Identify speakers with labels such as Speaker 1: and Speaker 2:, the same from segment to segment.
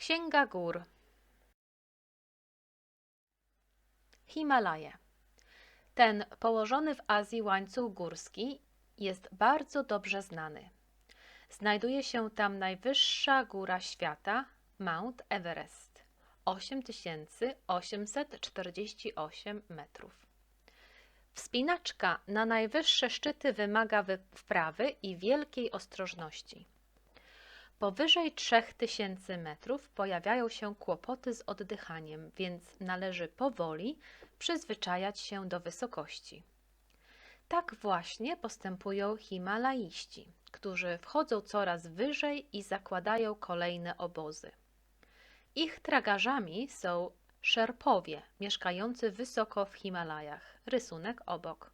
Speaker 1: Księga Gór Himalaje Ten położony w Azji łańcuch górski jest bardzo dobrze znany. Znajduje się tam najwyższa góra świata, Mount Everest, 8848 metrów. Wspinaczka na najwyższe szczyty wymaga wy- wprawy i wielkiej ostrożności. Powyżej 3000 metrów pojawiają się kłopoty z oddychaniem, więc należy powoli przyzwyczajać się do wysokości. Tak właśnie postępują Himalaiści, którzy wchodzą coraz wyżej i zakładają kolejne obozy. Ich tragarzami są Szerpowie mieszkający wysoko w Himalajach. Rysunek obok.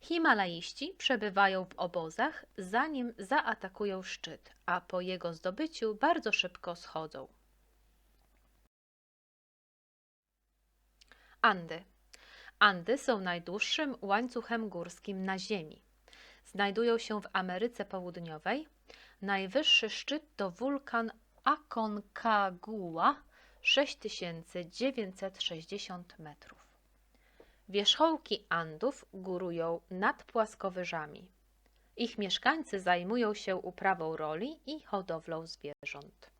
Speaker 1: Himalaiści przebywają w obozach, zanim zaatakują szczyt, a po jego zdobyciu bardzo szybko schodzą. Andy. Andy są najdłuższym łańcuchem górskim na Ziemi. Znajdują się w Ameryce Południowej. Najwyższy szczyt to wulkan Aconcagua 6960 metrów. Wierzchołki Andów górują nad płaskowyżami. Ich mieszkańcy zajmują się uprawą roli i hodowlą zwierząt.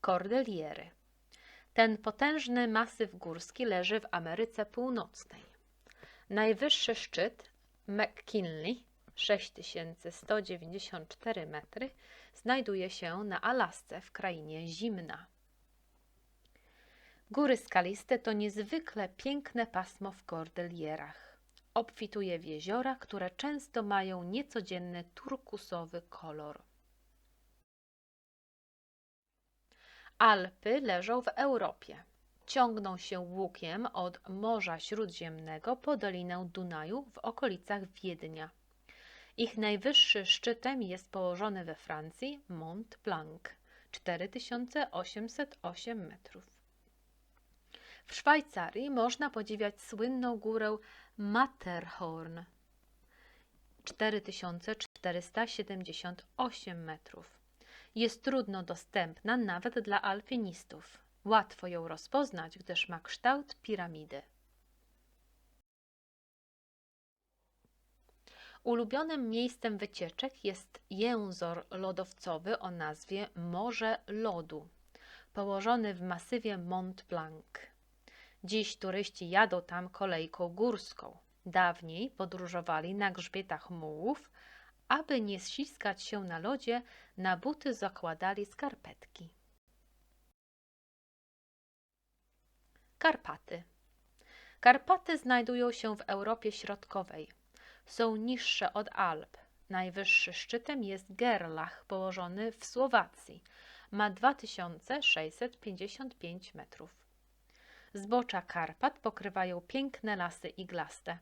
Speaker 1: Kordyliery. Ten potężny masyw górski leży w Ameryce Północnej. Najwyższy szczyt McKinley 6194 metry znajduje się na Alasce w krainie zimna. Góry skaliste to niezwykle piękne pasmo w kordylierach. Obfituje w jeziora, które często mają niecodzienny turkusowy kolor. Alpy leżą w Europie. Ciągną się łukiem od Morza Śródziemnego po Dolinę Dunaju w okolicach Wiednia. Ich najwyższy szczytem jest położony we Francji Mont Blanc 4808 metrów. W Szwajcarii można podziwiać słynną górę Matterhorn 4478 metrów. Jest trudno dostępna nawet dla alpinistów. Łatwo ją rozpoznać, gdyż ma kształt piramidy. Ulubionym miejscem wycieczek jest jęzor lodowcowy o nazwie Morze Lodu, położony w masywie Mont Blanc. Dziś turyści jadą tam kolejką górską. Dawniej podróżowali na grzbietach mułów, aby nie ściskać się na lodzie, na buty zakładali skarpetki. Karpaty. Karpaty znajdują się w Europie Środkowej. Są niższe od Alp. Najwyższy szczytem jest Gerlach, położony w Słowacji. Ma 2655 metrów. Zbocza Karpat pokrywają piękne lasy iglaste.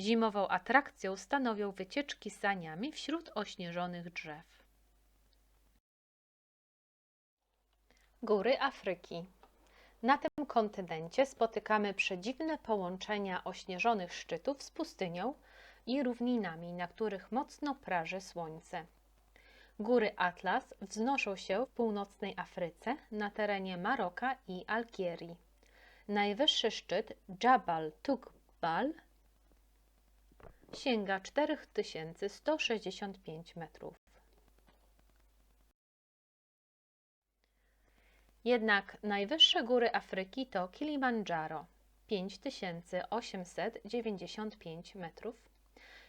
Speaker 1: Zimową atrakcją stanowią wycieczki saniami wśród ośnieżonych drzew. Góry Afryki. Na tym kontynencie spotykamy przedziwne połączenia ośnieżonych szczytów z pustynią i równinami, na których mocno praży słońce. Góry Atlas wznoszą się w północnej Afryce na terenie Maroka i Algierii. Najwyższy szczyt Jabal Tugbal sięga 4165 metrów. Jednak najwyższe góry Afryki to Kilimandżaro 5895 metrów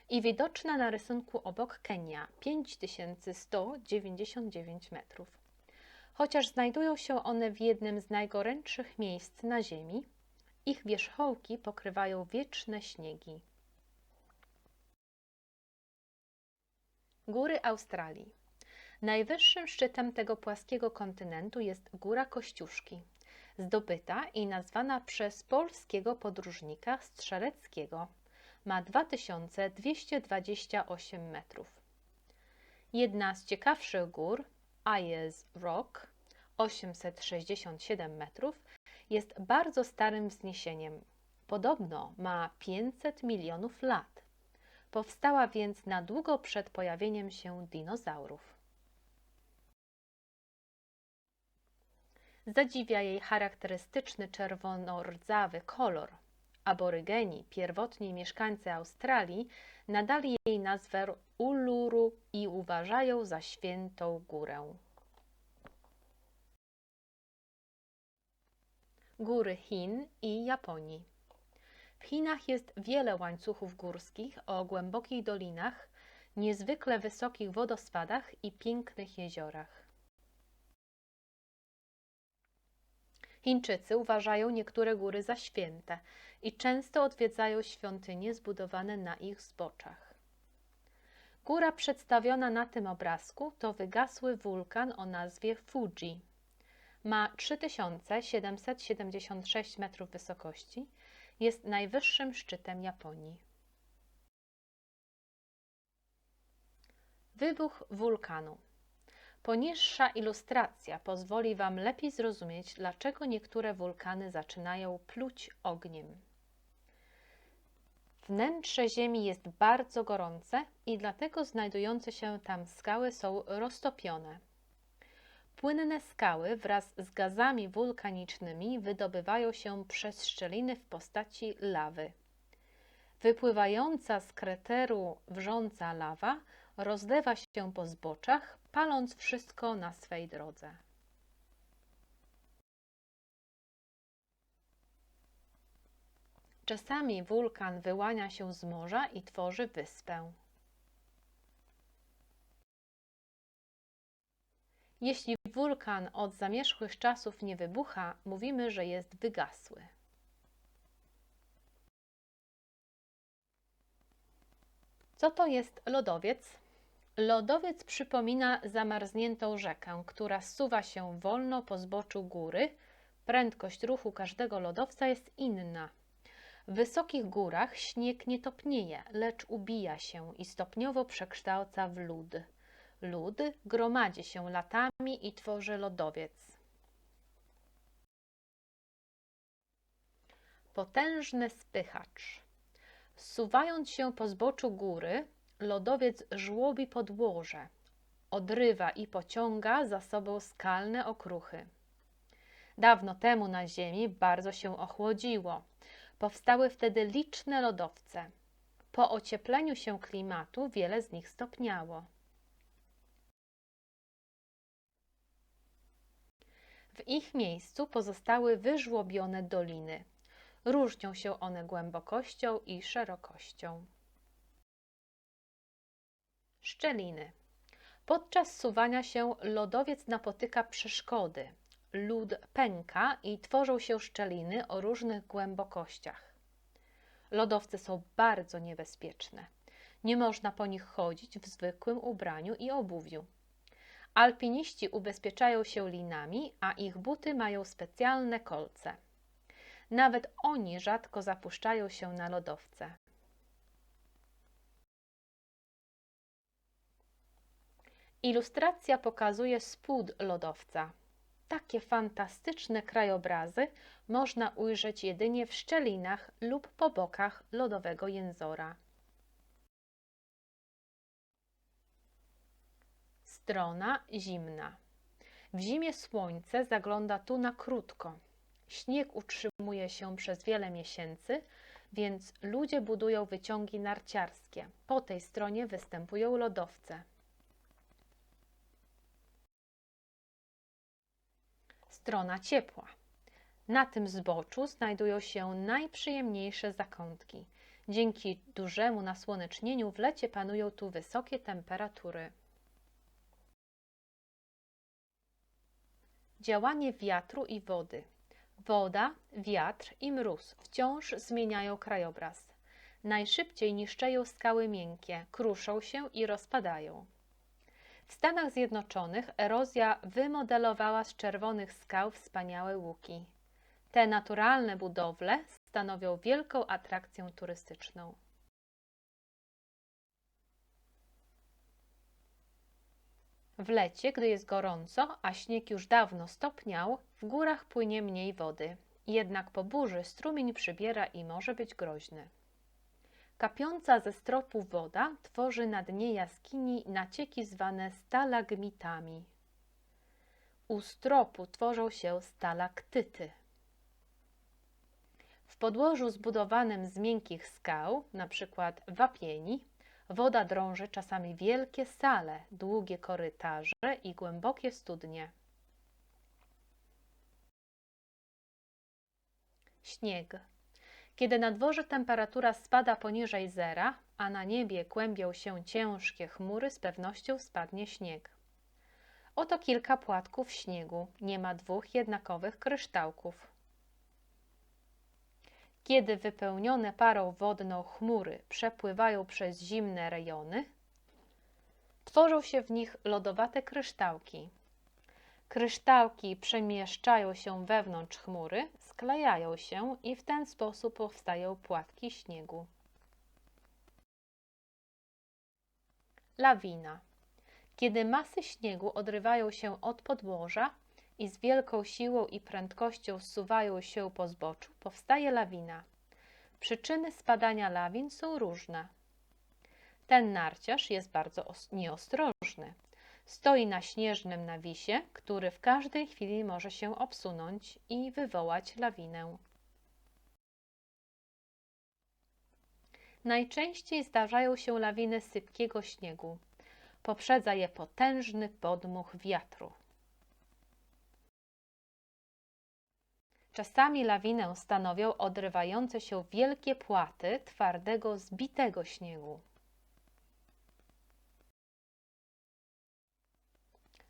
Speaker 1: i widoczna na rysunku obok Kenia 5199 metrów. Chociaż znajdują się one w jednym z najgorętszych miejsc na Ziemi, ich wierzchołki pokrywają wieczne śniegi. Góry Australii. Najwyższym szczytem tego płaskiego kontynentu jest Góra Kościuszki, zdobyta i nazwana przez polskiego podróżnika Strzeleckiego. Ma 2228 metrów. Jedna z ciekawszych gór, Ayers Rock, 867 metrów, jest bardzo starym wzniesieniem. Podobno ma 500 milionów lat. Powstała więc na długo przed pojawieniem się dinozaurów. Zadziwia jej charakterystyczny czerwono-rdzawy kolor. Aborygeni, pierwotni mieszkańcy Australii, nadali jej nazwę Uluru i uważają za świętą górę. Góry Chin i Japonii. W Chinach jest wiele łańcuchów górskich o głębokich dolinach, niezwykle wysokich wodospadach i pięknych jeziorach. Chińczycy uważają niektóre góry za święte i często odwiedzają świątynie zbudowane na ich zboczach. Góra przedstawiona na tym obrazku to wygasły wulkan o nazwie Fuji. Ma 3776 metrów wysokości, jest najwyższym szczytem Japonii. Wybuch wulkanu. Poniższa ilustracja pozwoli Wam lepiej zrozumieć, dlaczego niektóre wulkany zaczynają pluć ogniem. Wnętrze Ziemi jest bardzo gorące i dlatego znajdujące się tam skały są roztopione. Płynne skały wraz z gazami wulkanicznymi wydobywają się przez szczeliny w postaci lawy. Wypływająca z krateru wrząca lawa rozlewa się po zboczach, paląc wszystko na swej drodze. Czasami wulkan wyłania się z morza i tworzy wyspę. Jeśli wulkan od zamierzchłych czasów nie wybucha, mówimy, że jest wygasły. Co to jest lodowiec? Lodowiec przypomina zamarzniętą rzekę, która zsuwa się wolno po zboczu góry. Prędkość ruchu każdego lodowca jest inna. W wysokich górach śnieg nie topnieje, lecz ubija się i stopniowo przekształca w lód. Lód gromadzi się latami i tworzy lodowiec. Potężny spychacz. Zsuwając się po zboczu góry, lodowiec żłobi podłoże, odrywa i pociąga za sobą skalne okruchy. Dawno temu na Ziemi bardzo się ochłodziło. Powstały wtedy liczne lodowce. Po ociepleniu się klimatu wiele z nich stopniało. W ich miejscu pozostały wyżłobione doliny. Różnią się one głębokością i szerokością. Szczeliny. Podczas suwania się lodowiec napotyka przeszkody. Lód pęka i tworzą się szczeliny o różnych głębokościach. Lodowce są bardzo niebezpieczne. Nie można po nich chodzić w zwykłym ubraniu i obuwiu. Alpiniści ubezpieczają się linami, a ich buty mają specjalne kolce. Nawet oni rzadko zapuszczają się na lodowce. Ilustracja pokazuje spód lodowca. Takie fantastyczne krajobrazy można ujrzeć jedynie w szczelinach lub po bokach lodowego jęzora. Strona zimna. W zimie słońce zagląda tu na krótko. Śnieg utrzymuje się przez wiele miesięcy, więc ludzie budują wyciągi narciarskie. Po tej stronie występują lodowce. strona ciepła. Na tym zboczu znajdują się najprzyjemniejsze zakątki. Dzięki dużemu nasłonecznieniu w lecie panują tu wysokie temperatury. Działanie wiatru i wody. Woda, wiatr i mróz wciąż zmieniają krajobraz. Najszybciej niszczeją skały miękkie, kruszą się i rozpadają. W Stanach Zjednoczonych erozja wymodelowała z czerwonych skał wspaniałe łuki. Te naturalne budowle stanowią wielką atrakcję turystyczną. W lecie, gdy jest gorąco, a śnieg już dawno stopniał, w górach płynie mniej wody. Jednak po burzy strumień przybiera i może być groźny. Kapiąca ze stropu woda tworzy na dnie jaskini nacieki zwane stalagmitami. U stropu tworzą się stalaktyty. W podłożu zbudowanym z miękkich skał, np. wapieni, woda drąży czasami wielkie sale, długie korytarze i głębokie studnie. Śnieg. Kiedy na dworze temperatura spada poniżej zera, a na niebie kłębią się ciężkie chmury, z pewnością spadnie śnieg. Oto kilka płatków śniegu. Nie ma dwóch jednakowych kryształków. Kiedy wypełnione parą wodną chmury przepływają przez zimne rejony, tworzą się w nich lodowate kryształki. Kryształki przemieszczają się wewnątrz chmury, sklejają się i w ten sposób powstają płatki śniegu. Lawina. Kiedy masy śniegu odrywają się od podłoża i z wielką siłą i prędkością zsuwają się po zboczu, powstaje lawina. Przyczyny spadania lawin są różne. Ten narciarz jest bardzo nieostrożny. Stoi na śnieżnym nawisie, który w każdej chwili może się obsunąć i wywołać lawinę. Najczęściej zdarzają się lawiny sypkiego śniegu. Poprzedza je potężny podmuch wiatru. Czasami lawinę stanowią odrywające się wielkie płaty twardego, zbitego śniegu.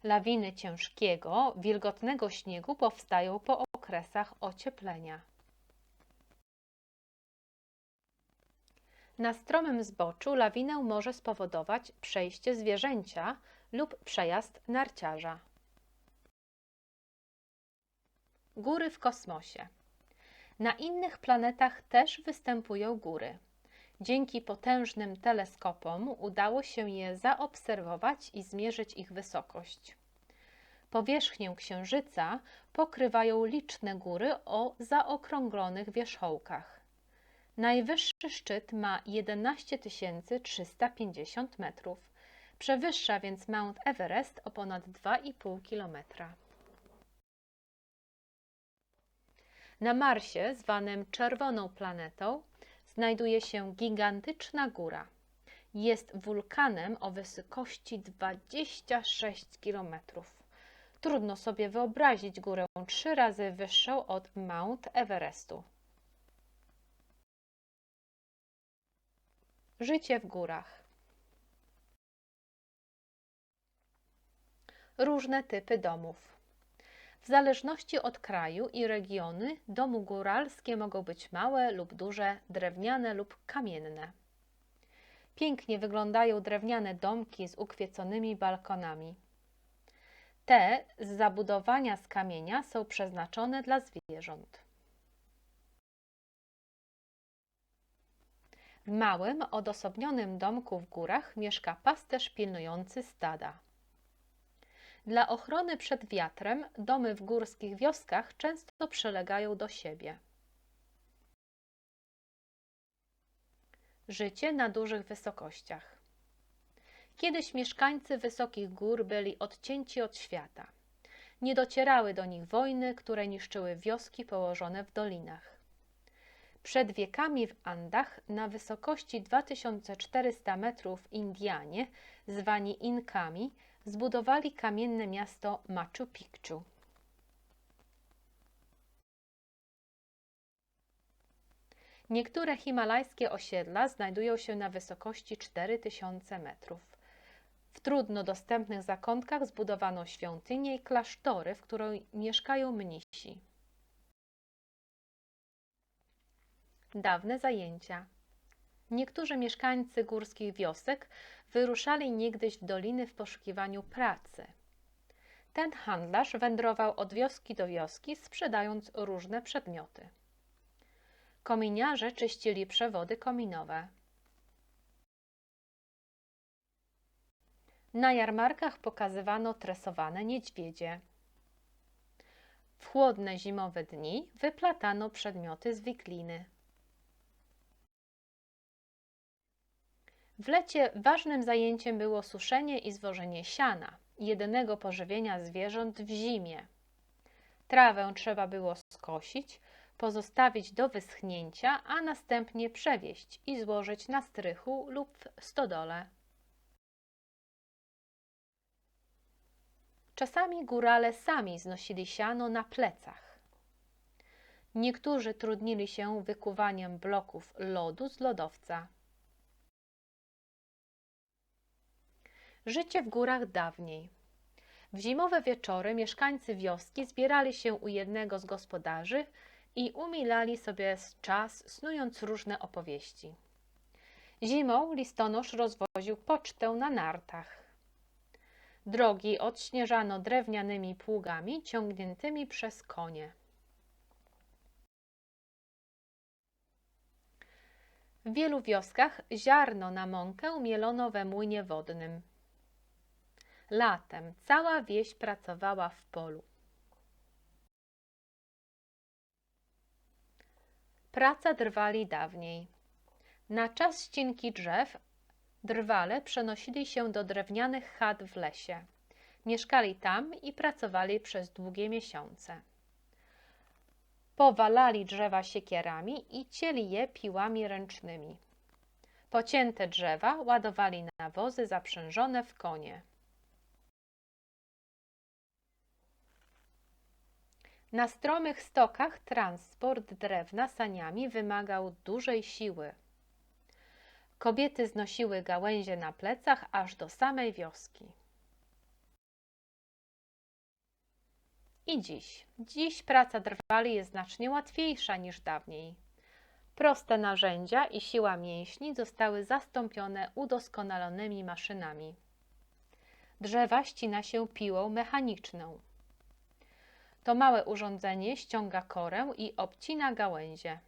Speaker 1: Lawiny ciężkiego, wilgotnego śniegu powstają po okresach ocieplenia. Na stromym zboczu lawinę może spowodować przejście zwierzęcia lub przejazd narciarza. Góry w kosmosie. Na innych planetach też występują góry. Dzięki potężnym teleskopom udało się je zaobserwować i zmierzyć ich wysokość. Powierzchnię Księżyca pokrywają liczne góry o zaokrąglonych wierzchołkach. Najwyższy szczyt ma 11 350 metrów. Przewyższa więc Mount Everest o ponad 2,5 kilometra. Na Marsie, zwanym czerwoną planetą, znajduje się gigantyczna góra. Jest wulkanem o wysokości 26 km. Trudno sobie wyobrazić górę trzy razy wyższą od Mount Everestu. Życie w górach. Różne typy domów. W zależności od kraju i regiony, domy góralskie mogą być małe lub duże, drewniane lub kamienne. Pięknie wyglądają drewniane domki z ukwieconymi balkonami. Te z zabudowania z kamienia są przeznaczone dla zwierząt. W małym, odosobnionym domku w górach mieszka pasterz pilnujący stada. Dla ochrony przed wiatrem domy w górskich wioskach często przylegają do siebie. Życie na dużych wysokościach. Kiedyś mieszkańcy wysokich gór byli odcięci od świata. Nie docierały do nich wojny, które niszczyły wioski położone w dolinach. Przed wiekami w Andach na wysokości 2400 metrów Indianie, zwani Inkami, zbudowali kamienne miasto Machu Picchu. Niektóre himalajskie osiedla znajdują się na wysokości 4000 metrów. W trudno dostępnych zakątkach zbudowano świątynie i klasztory, w których mieszkają mnisi. Dawne zajęcia. Niektórzy mieszkańcy górskich wiosek wyruszali niegdyś w doliny w poszukiwaniu pracy. Ten handlarz wędrował od wioski do wioski, sprzedając różne przedmioty. Kominiarze czyścili przewody kominowe. Na jarmarkach pokazywano tresowane niedźwiedzie. W chłodne zimowe dni wyplatano przedmioty z wikliny. W lecie ważnym zajęciem było suszenie i zwożenie siana. jedynego pożywienia zwierząt w zimie. Trawę trzeba było skosić, pozostawić do wyschnięcia, a następnie przewieźć i złożyć na strychu lub w stodole. Czasami górale sami znosili siano na plecach. Niektórzy trudnili się wykuwaniem bloków lodu z lodowca. Życie w górach dawniej. W zimowe wieczory mieszkańcy wioski zbierali się u jednego z gospodarzy i umilali sobie czas, snując różne opowieści. Zimą listonosz rozwoził pocztę na nartach. Drogi odśnieżano drewnianymi pługami ciągniętymi przez konie. W wielu wioskach ziarno na mąkę mielono we młynie wodnym. Latem cała wieś pracowała w polu. Praca drwali dawniej. Na czas ścinki drzew drwale przenosili się do drewnianych chat w lesie. Mieszkali tam i pracowali przez długie miesiące. Powalali drzewa siekierami i cieli je piłami ręcznymi. Pocięte drzewa ładowali na wozy zaprzężone w konie. Na stromych stokach transport drewna saniami wymagał dużej siły. Kobiety znosiły gałęzie na plecach aż do samej wioski. I dziś. Dziś praca drwali jest znacznie łatwiejsza niż dawniej. Proste narzędzia i siła mięśni zostały zastąpione udoskonalonymi maszynami. Drzewa ścina się piłą mechaniczną. To małe urządzenie ściąga korę i obcina gałęzie.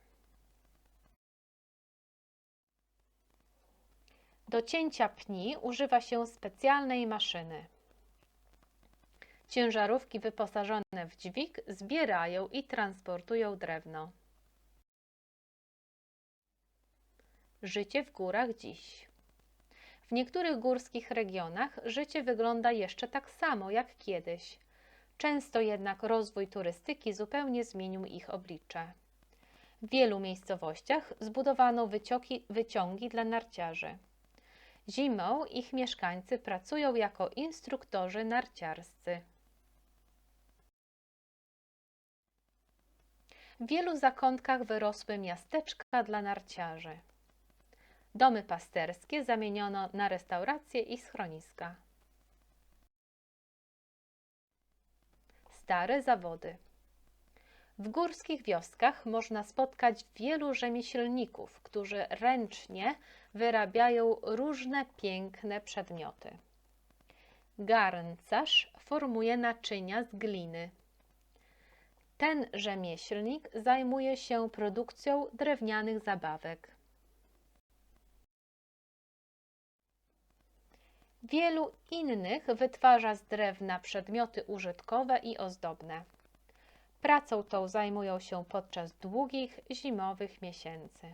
Speaker 1: Do cięcia pni używa się specjalnej maszyny. Ciężarówki wyposażone w dźwig zbierają i transportują drewno. Życie w górach dziś. W niektórych górskich regionach życie wygląda jeszcze tak samo jak kiedyś. Często jednak rozwój turystyki zupełnie zmienił ich oblicze. W wielu miejscowościach zbudowano wycioki, wyciągi dla narciarzy. Zimą ich mieszkańcy pracują jako instruktorzy narciarscy. W wielu zakątkach wyrosły miasteczka dla narciarzy. Domy pasterskie zamieniono na restauracje i schroniska. Stare zawody. W górskich wioskach można spotkać wielu rzemieślników, którzy ręcznie wyrabiają różne piękne przedmioty. Garncarz formuje naczynia z gliny. Ten rzemieślnik zajmuje się produkcją drewnianych zabawek. Wielu innych wytwarza z drewna przedmioty użytkowe i ozdobne. Pracą tą zajmują się podczas długich zimowych miesięcy.